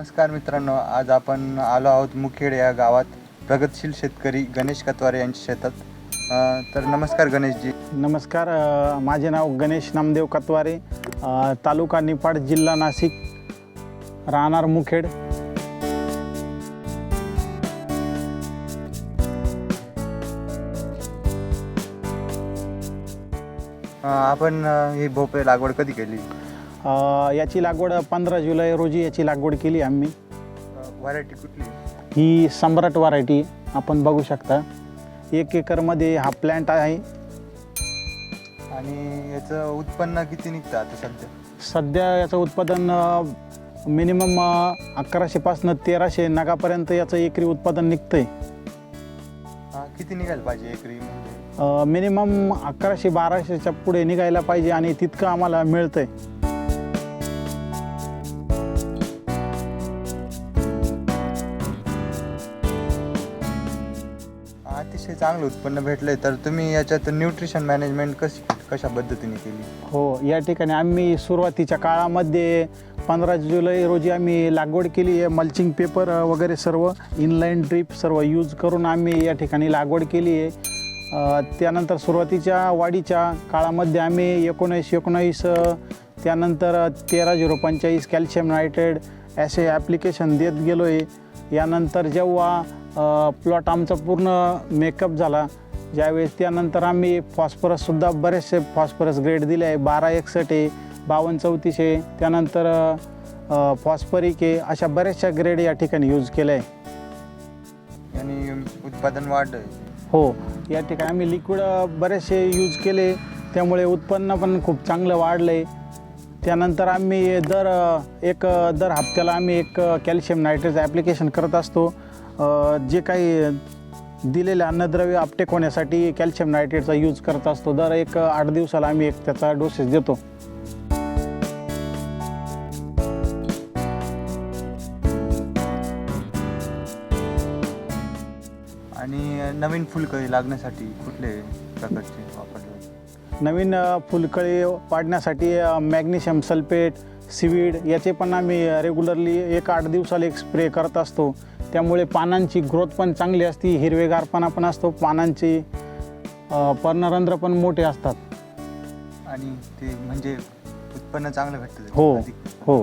नमस्कार मित्रांनो आज आपण आलो आहोत मुखेड या गावात. प्रगतशील शेतकरी गणेश कतवारे यांच्या शेतात. अ, तर नमस्कार गणेशजी. नमस्कार अ, माझे नाव गणेश नामदेव कतवारे अ, तालुका निफाड जिल्हा नाशिक राहणार मुखेड. अ, आपण अ, ही भोपळे लागवड कधी केली? याची लागवड पंधरा जुलै रोजी याची लागवड केली आम्ही. व्हरायटी कुठली? ही सम्राट व्हरायटी आपण बघू शकता. एक एकरमध्ये हा प्लॅन्ट आहे. आणि याचं उत्पन्न किती निघतं आता सध्या? सध्या याचं उत्पादन मिनिमम अकराशेपासनं तेराशे नगापर्यंत याचं एकरी उत्पादन निघतं आहे अ, किती निघायला पाहिजे एकरी म्हणजे? मिनिमम अकराशे बाराशेच्या पुढे निघायला पाहिजे आणि तितकं आम्हाला मिळतंय. अतिशय चांगलं उत्पन्न भेटलंय तर तुम्ही याच्यात न्यूट्रिशन मॅनेजमेंट कशी कशा पद्धतीने केली? हो या ठिकाणी आम्ही सुरुवातीच्या काळामध्ये पंधरा जुलै रोजी आम्ही लागवड केली आहे मल्चिंग पेपर वगैरे सर्व इनलाईन ड्रीप सर्व यूज करून आम्ही या ठिकाणी लागवड केली आहे. त्यानंतर सुरुवातीच्या वाढीच्या काळामध्ये आम्ही एकोणीस एकोणावीस त्यानंतर तेरा झिरो पंचेचाळीस कॅल्शियम नायट्रेड असे ॲप्लिकेशन देत गेलो आहे यानंतर जेव्हा प्लॉट आमचा पूर्ण मेकअप झाला. ज्यावेळेस त्यानंतर आम्ही फॉस्फरससुद्धा बरेचसे फॉस्फरस ग्रेड दिले आहे. बारा एकसठ आहे बावन्न चौतीस आहे. त्यानंतर फॉस्फरिक आहे. अशा बऱ्याचशा ग्रेड या ठिकाणी यूज केल्या आहे. आणि उत्पादन वाढ हो या ठिकाणी आम्ही लिक्विड बरेचसे यूज केले. त्यामुळे उत्पन्न पण खूप चांगलं वाढलं आहे त्यानंतर आम्ही दर एक दर हप्त्याला आम्ही एक कॅल्शियम नायट्रेटचं ॲप्लिकेशन करत असतो. जे काही दिलेले अन्नद्रव्य अपटेक होण्यासाठी कॅल्शियम नायट्रेटचा यूज करत असतो. दर एक आठ दिवसाला आम्ही एक त्याचा डोसेस देतो. आणि नवीन फुलकळी लागण्यासाठी कुठले प्रकारचे वापरले नवीन फुलकळी वाढण्यासाठी मॅग्नेशियम सल्फेट सिवीड याचे पण आम्ही रेग्युलरली एक आठ दिवसाला एक स्प्रे करत असतो. त्यामुळे पानांची ग्रोथ पण चांगली असते हिरवेगारपणा पण असतो पानांची पर्णरंध्र पण मोठे असतात. आणि ते म्हणजे उत्पन्न चांगलं भेटतं. हो. हो.